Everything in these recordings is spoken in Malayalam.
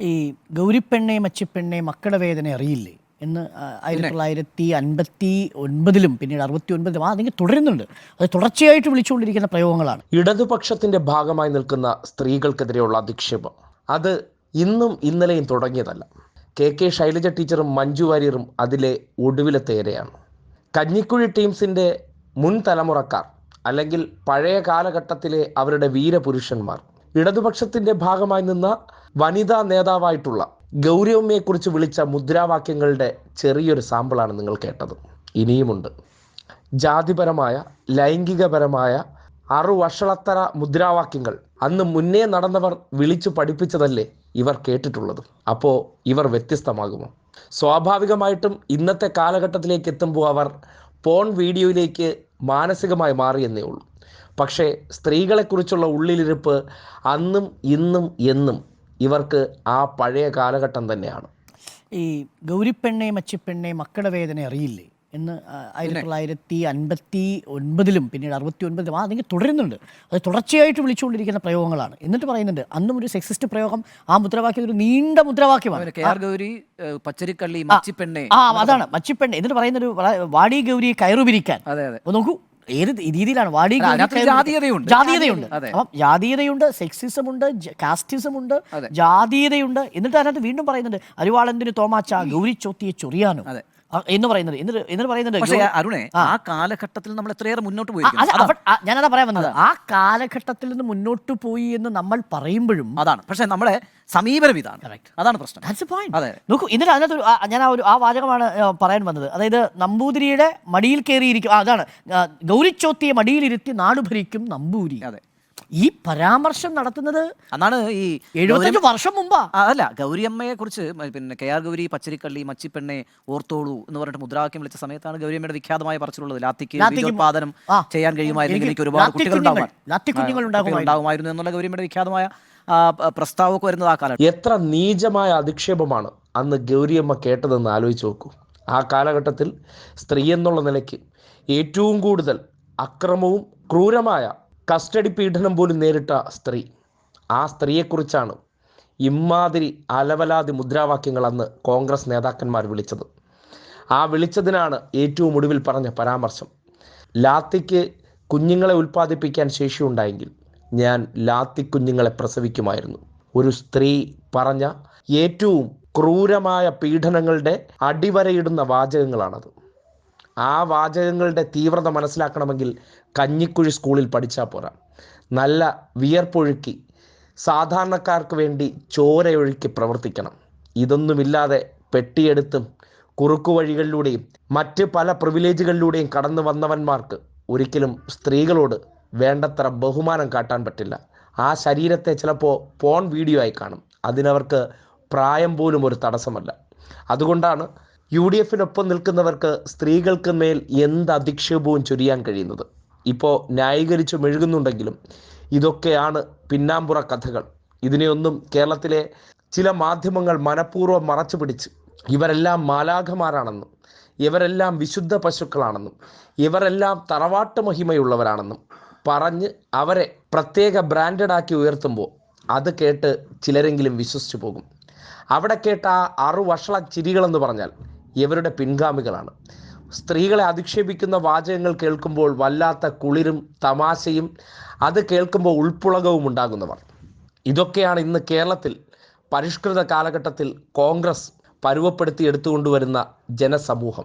ഈ ഗൗരിപ്പെണ്ണെ മച്ചിപ്പെണ്ണെ മക്കളുടെ വേദന അറിയില്ലേ? എന്ന് ആയിരത്തി തൊള്ളായിരത്തി അൻപത്തി ഒൻപതിലും പിന്നീട് അറുപത്തി ഒൻപതിലും ആ അതെങ്കിൽ തുടരുന്നുണ്ട്. അത് തുടർച്ചയായിട്ട് വിളിച്ചുകൊണ്ടിരിക്കുന്ന പ്രയോഗങ്ങളാണ്. ഇടതുപക്ഷത്തിന്റെ ഭാഗമായി നിൽക്കുന്ന സ്ത്രീകൾക്കെതിരെയുള്ള അധിക്ഷേപം. അത് ഇന്നും ഇന്നലെയും തുടങ്ങിയതല്ല. കെ കെ ശൈലജ ടീച്ചറും മഞ്ജു വാര്യറും അതിലെ ഒടുവിലത്തെ ഇരയാണ് കഞ്ഞിക്കുഴി ടീംസിന്റെ മുൻ തലമുറക്കാർ അല്ലെങ്കിൽ പഴയ കാലഘട്ടത്തിലെ അവരുടെ വീരപുരുഷന്മാർ ഇടതുപക്ഷത്തിന്റെ ഭാഗമായി നിന്ന വനിതാ നേതാവായിട്ടുള്ള ഗൗരവമ്മയെക്കുറിച്ച് വിളിച്ച മുദ്രാവാക്യങ്ങളുടെ ചെറിയൊരു സാമ്പിളാണ് നിങ്ങൾ കേട്ടത്. ഇനിയുമുണ്ട്. ജാതിപരമായ ലൈംഗികപരമായ അറുവഷളത്തര മുദ്രാവാക്യങ്ങൾ അന്ന് മുന്നേ നടന്നവർ വിളിച്ചു പഠിപ്പിച്ചതല്ലേ ഇവർ കേട്ടിട്ടുള്ളത്? അപ്പോൾ ഇവർ വ്യത്യസ്തമാകുമോ? സ്വാഭാവികമായിട്ടും ഇന്നത്തെ കാലഘട്ടത്തിലേക്ക് എത്തുമ്പോൾ അവർ പോൺ വീഡിയോയിലേക്ക് മാനസികമായി മാറിയെന്നേ ഉള്ളൂ. പക്ഷേ സ്ത്രീകളെക്കുറിച്ചുള്ള ഉള്ളിലിരിപ്പ് അന്നും ഇന്നും എന്നും ഇവർക്ക് ആ പഴയ കാലഘട്ടം തന്നെയാണ്. ഈ ഗൗരിപ്പെണ്ണെ മച്ചിപ്പെണ്ണെ മക്കളുടെ വേദന അറിയില്ലേ? എന്ന് ആയിരത്തി തൊള്ളായിരത്തി അൻപത്തി ഒൻപതിലും പിന്നീട് അറുപത്തി ഒൻപതിലും ആ അല്ലെങ്കിൽ തുടരുന്നുണ്ട്. അത് തുടർച്ചയായിട്ട് വിളിച്ചുകൊണ്ടിരിക്കുന്ന പ്രയോഗങ്ങളാണ്. എന്നിട്ട് പറയുന്നുണ്ട് അന്നും ഒരു സെക്സിസ്റ്റ് പ്രയോഗം ആ മുദ്രാവാക്യം ഒരു നീണ്ട മുദ്രാവാക്യമാണ്. കെ ആർ ഗൗരി പച്ചരിക്കള്ളി മച്ചിപ്പെണ്ണെ ആ അതാണ് മച്ചിപ്പെണ്ണെ. എന്നിട്ട് പറയുന്നൊരു വാടി ഗൗരി കയറുപിരിക്കാൻ. അതെ അതെ. അപ്പൊ നോക്കൂ ഏത് രീതിയിലാണ് ജാതീയതയുണ്ട്. ജാതീയതയുണ്ട്. അപ്പം ജാതീയതയുണ്ട് സെക്സിസം ഉണ്ട് കാസ്റ്റിസം ഉണ്ട്. ജാതീയതയുണ്ട് എന്നിട്ട് അതിനകത്ത് വീണ്ടും പറയുന്നുണ്ട് അരിവാളന്തിന് തോമാച്ച ഗൗരി ചോത്തിയെ ചൊറിയാനും എന്ന് പറയുന്നത്. എന്നിട്ട് എന്നിട്ട് പറയുന്നുണ്ട് പക്ഷേ അരുണെ ആ. കാലഘട്ടത്തിൽ നമ്മൾ എത്രയേറെ മുന്നോട്ട് പോയി. ഞാനതാ പറയാൻ വന്നത്. ആ കാലഘട്ടത്തിൽ നിന്ന് മുന്നോട്ട് പോയി എന്ന് നമ്മൾ പറയുമ്പോഴും അതാണ്. പക്ഷേ നമ്മളെ സമീപനം ഇതാണ്. അതാണ് പ്രശ്നം. അതെ. നോക്കൂ എന്നിട്ട് അതിനകത്ത് ഒരു- ഞാൻ ആ ഒരു ആ വാചകമാണ് പറയാൻ വന്നത്. അതായത് നമ്പൂതിരിയുടെ മടിയിൽ കയറിയിരിക്കും അതാണ്. ഗൗരിച്ചോത്തിയെ മടിയിലിരുത്തി നാട് ഭരിക്കും നമ്പൂരി. അതെ. ഈ പരാമർശം നടത്തുന്നത് അതാണ് ഈ എഴുപത്തഞ്ച് വർഷം മുമ്പാ. അല്ല ഗൗരിയമ്മയെ കുറിച്ച് പിന്നെ കെ ആർ ഗൗരി പച്ചരിക്കള്ളി മച്ചിപ്പെണ്ണെ ഓർത്തോളൂ എന്ന് പറഞ്ഞിട്ട് മുദ്രാവാക്യം വിളിച്ച സമയത്താണ് ഗൗരിയമ്മയുടെ വിഖ്യാതമായ പറച്ചിലുള്ളത്. ലാത്തിക്ക് ഉത്പാദനം ചെയ്യാൻ കഴിയുമായിരുന്നെങ്കിൽ എനിക്ക് ഒരുപാട് കുട്ടികൾ ഉണ്ടാകുമായിരുന്നു. എന്നുള്ള ഗൗരിയമ്മയുടെ വിഖ്യാതമായ പ്രസ്താവക്ക് പ്രസ്താവമൊക്കെ വരുന്നത് ആ കാലം എത്ര നീചമായ അധിക്ഷേപമാണ് അന്ന് ഗൗരിയമ്മ കേട്ടതെന്ന് ആലോചിച്ച് നോക്കൂ. ആ കാലഘട്ടത്തിൽ സ്ത്രീ എന്നുള്ള നിലയ്ക്ക് ഏറ്റവും കൂടുതൽ അക്രമവും ക്രൂരമായ കസ്റ്റഡി പീഡനം പോലും നേരിട്ട സ്ത്രീ. ആ സ്ത്രീയെക്കുറിച്ചാണ് ഇമ്മാതിരി അലവലാതി മുദ്രാവാക്യങ്ങൾ അന്ന് കോൺഗ്രസ് നേതാക്കന്മാർ വിളിച്ചത്. ആ വിളിച്ചതിനാണ് ഏറ്റവും ഒടുവിൽ പറഞ്ഞ പരാമർശം. ലാത്തിക്ക് കുഞ്ഞുങ്ങളെ ഉൽപ്പാദിപ്പിക്കാൻ ശേഷിയുണ്ടായെങ്കിൽ ഞാൻ ലാത്തി കുഞ്ഞുങ്ങളെ പ്രസവിക്കുമായിരുന്നു. ഒരു സ്ത്രീ പറഞ്ഞ ഏറ്റവും ക്രൂരമായ പീഡനങ്ങളുടെ അടിവരയിടുന്ന വാചകങ്ങളാണത്. ആ വാചകങ്ങളുടെ തീവ്രത മനസ്സിലാക്കണമെങ്കിൽ കഞ്ഞിക്കുഴി സ്കൂളിൽ പഠിച്ചാൽ പോരാ. നല്ല വിയർപ്പൊഴുക്കി സാധാരണക്കാർക്ക് വേണ്ടി ചോരയൊഴുക്കി പ്രവർത്തിക്കണം. ഇതൊന്നുമില്ലാതെ പെട്ടിയെടുത്തും കുറുക്കു വഴികളിലൂടെയും മറ്റ് പല പ്രിവിലേജുകളിലൂടെയും കടന്നു വന്നവന്മാർക്ക് ഒരിക്കലും സ്ത്രീകളോട് വേണ്ടത്ര ബഹുമാനം കാട്ടാൻ പറ്റില്ല. ആ ശരീരത്തെ ചിലപ്പോൾ പോൺ വീഡിയോ ആയി കാണും. അതിനവർക്ക് പ്രായം പോലും ഒരു തടസ്സമല്ല. അതുകൊണ്ടാണ് യു ഡി എഫിനൊപ്പം നിൽക്കുന്നവർക്ക് സ്ത്രീകൾക്ക് മേൽ എന്ത് അധിക്ഷേപവും ചൊരിയാൻ കഴിയുന്നത്? ഇപ്പോൾ ന്യായീകരിച്ചു മെഴുകുന്നുണ്ടെങ്കിലും ഇതൊക്കെയാണ് പിന്നാമ്പുറ കഥകൾ. ഇതിനെയൊന്നും കേരളത്തിലെ ചില മാധ്യമങ്ങൾ മനഃപൂർവം മറച്ചു പിടിച്ച് ഇവരെല്ലാം മാലാഖമാരാണെന്നും ഇവരെല്ലാം വിശുദ്ധ പശുക്കളാണെന്നും ഇവരെല്ലാം തറവാട്ട് മഹിമയുള്ളവരാണെന്നും പറഞ്ഞ് അവരെ പ്രത്യേക ബ്രാൻഡഡാക്കി ഉയർത്തുമ്പോൾ അത് കേട്ട് ചിലരെങ്കിലും വിശ്വസിച്ചു പോകും. അവിടെ കേട്ട ആ അറുവഷള ചിരികളെന്ന് പറഞ്ഞാൽ ഇവരുടെ പിൻഗാമികളാണ്. സ്ത്രീകളെ അധിക്ഷേപിക്കുന്ന വാചകങ്ങൾ കേൾക്കുമ്പോൾ വല്ലാത്ത കുളിരും തമാശയും അത് കേൾക്കുമ്പോൾ ഉൾപ്പുളകവും ഉണ്ടാകുന്നവർ. ഇതൊക്കെയാണ് ഇന്ന് കേരളത്തിൽ പരിഷ്കൃത കാലഘട്ടത്തിൽ കോൺഗ്രസ് പരുവപ്പെടുത്തി എടുത്തുകൊണ്ടുവരുന്ന ജനസമൂഹം.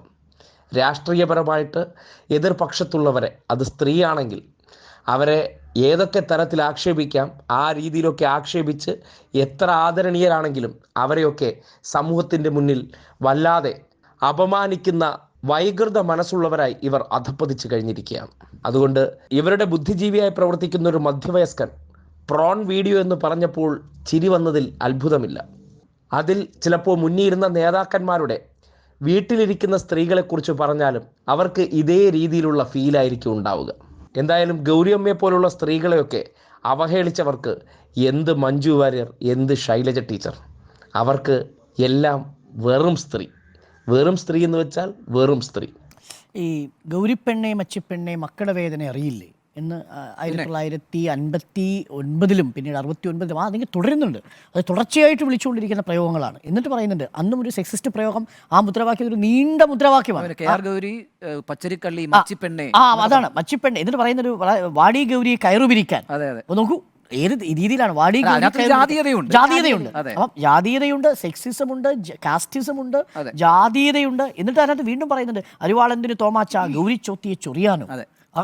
രാഷ്ട്രീയപരമായിട്ട് എതിർപക്ഷത്തുള്ളവരെ അത് സ്ത്രീയാണെങ്കിൽ അവരെ ഏതൊക്കെ തരത്തിൽ ആക്ഷേപിക്കാം ആ രീതിയിലൊക്കെ ആക്ഷേപിച്ച് എത്ര ആദരണീയരാണെങ്കിലും അവരെയൊക്കെ സമൂഹത്തിന്റെ മുന്നിൽ വല്ലാതെ അപമാനിക്കുന്ന വൈകൃത മനസ്സുള്ളവരായി ഇവർ അധപ്പതിച്ചു കഴിഞ്ഞിരിക്കുകയാണ്. അതുകൊണ്ട് ഇവരുടെ ബുദ്ധിജീവിയായി പ്രവർത്തിക്കുന്ന ഒരു മധ്യവയസ്കൻ പ്രോൺ വീഡിയോ എന്ന് പറഞ്ഞപ്പോൾ ചിരി വന്നതിൽ അത്ഭുതമില്ല. അതിൽ ചിലപ്പോൾ മുന്നിയിരുന്ന നേതാക്കന്മാരുടെ വീട്ടിലിരിക്കുന്ന സ്ത്രീകളെക്കുറിച്ച് പറഞ്ഞാലും അവർക്ക് ഇതേ രീതിയിലുള്ള ഫീലായിരിക്കും ഉണ്ടാവുക. എന്തായാലും ഗൗരിയമ്മയെ പോലുള്ള സ്ത്രീകളെയൊക്കെ അവഹേളിച്ചവർക്ക് എന്ത് മഞ്ജു വാര്യർ എന്ത് ശൈലജ ടീച്ചർ. അവർക്ക് എല്ലാം വെറും സ്ത്രീ. വെറും സ്ത്രീ എന്ന് വെച്ചാൽ വെറും സ്ത്രീ. ഈ ഗൗരിപ്പെണ്ണെ മച്ചിപ്പെണ്ണെ മക്കളുടെ വേദന അറിയില്ലേ? എന്ന് ആയിരത്തി തൊള്ളായിരത്തി അൻപത്തി ഒൻപതിലും പിന്നീട് അറുപത്തി ഒൻപതിലും ആ അതെങ്കിൽ തുടരുന്നുണ്ട്. അത് തുടർച്ചയായിട്ട് വിളിച്ചുകൊണ്ടിരിക്കുന്ന പ്രയോഗങ്ങളാണ്. എന്നിട്ട് പറയുന്നുണ്ട് അന്നും ഒരു സെക്സിസ്റ്റ് പ്രയോഗം ആ മുദ്രാവാക്യം ഒരു നീണ്ട മുദ്രാവാക്യമാണ്. കെ ആർ ഗൗരി പച്ചരിക്കള്ളി മച്ചിപ്പെണ്ണെ ആ അതാണ് മച്ചിപ്പെണ്ണ്. എന്നിട്ട് പറയുന്നൊരു ഒരു വാടി ഗൗരി കയറുപിരിക്കാൻ. അതെ അതെ. അപ്പൊ നോക്കൂ ഏത് രീതിയിലാണ് വാടി. ജാതീയതയുണ്ട്. ജാതീയതയുണ്ട് അപ്പം ജാതീയതയുണ്ട് സെക്സിസം ഉണ്ട് കാസ്റ്റിസം ഉണ്ട്. ജാതീയതയുണ്ട് എന്നിട്ട് അതിനകത്ത് വീണ്ടും പറയുന്നുണ്ട് അരിവാളന്തിന് തോമാച്ച ഗൗരി ചോത്തിയെ ചൊറിയാനും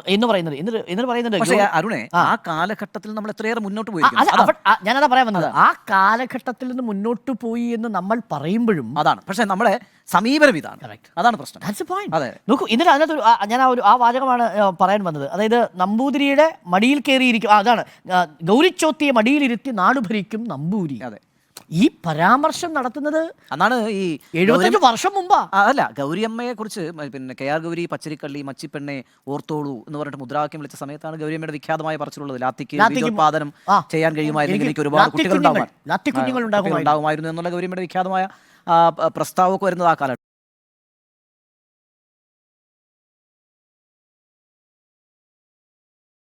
എന്ന് പറയുന്നത് എന്നിട്ട് എന്നിട്ട് പറയുന്നുണ്ട് പക്ഷേ അരുണേ ആ കാലഘട്ടത്തിൽ നമ്മൾ എത്രയേറെ മുന്നോട്ട് പോയി അത്. അവ- ആ, ഞാനതാ പറയാൻ വന്നത് ആ കാലഘട്ടത്തിൽ നിന്ന് മുന്നോട്ട് പോയി എന്ന് നമ്മൾ പറയുമ്പോഴും അതാണ് പക്ഷേ നമ്മുടെ സമീപനം ഇതാണ് Correct. അതാണ് പ്രശ്നം That's the point. അതെ. നോക്കൂ എന്നിട്ട് അതിനകത്ത് ഒരു ആ, ഞാൻ ആ ഒരു ആ വാചകമാണ് ആ, പറയാൻ വന്നത് അതായത് നമ്പൂതിരിയുടെ മടിയിൽ കയറിയിരിക്കും ആ, അതാണ് ആ, ഗൗരിച്ചോത്തിയെ മടിയിലിരുത്തി നാട് ഭരിക്കും നമ്പൂരി അതെ. ഈ പരാമർശം നടത്തുന്നത് അന്നാണ് ഈ എഴുപത്തഞ്ച് വർഷം മുമ്പാ. അല്ല ഗൗരിയമ്മയെ കുറിച്ച് പിന്നെ കെ ആർ ഗൗരി പച്ചരിക്കള്ളി മച്ചിപ്പെണ്ണെ ഓർത്തോളൂ എന്ന് പറഞ്ഞിട്ട് മുദ്രാവാക്യം വിളിച്ച സമയത്താണ് ഗൗരിയമ്മയുടെ വിഖ്യാതമായ പറച്ചിലുള്ളത്. ലാത്തിക്ക് ഉൽപാദനം ചെയ്യാൻ കഴിയുമായിരുന്നെങ്കിൽ എനിക്ക് ഒരുപാട് കുട്ടികൾ ഉണ്ടാവും ഉണ്ടാകുമായിരുന്നു. എന്നുള്ള ഗൗരിയമ്മയുടെ വിഖ്യാതമായ പ്രസ്താവമൊക്കെ വരുന്നത് ആ കാലഘട്ടം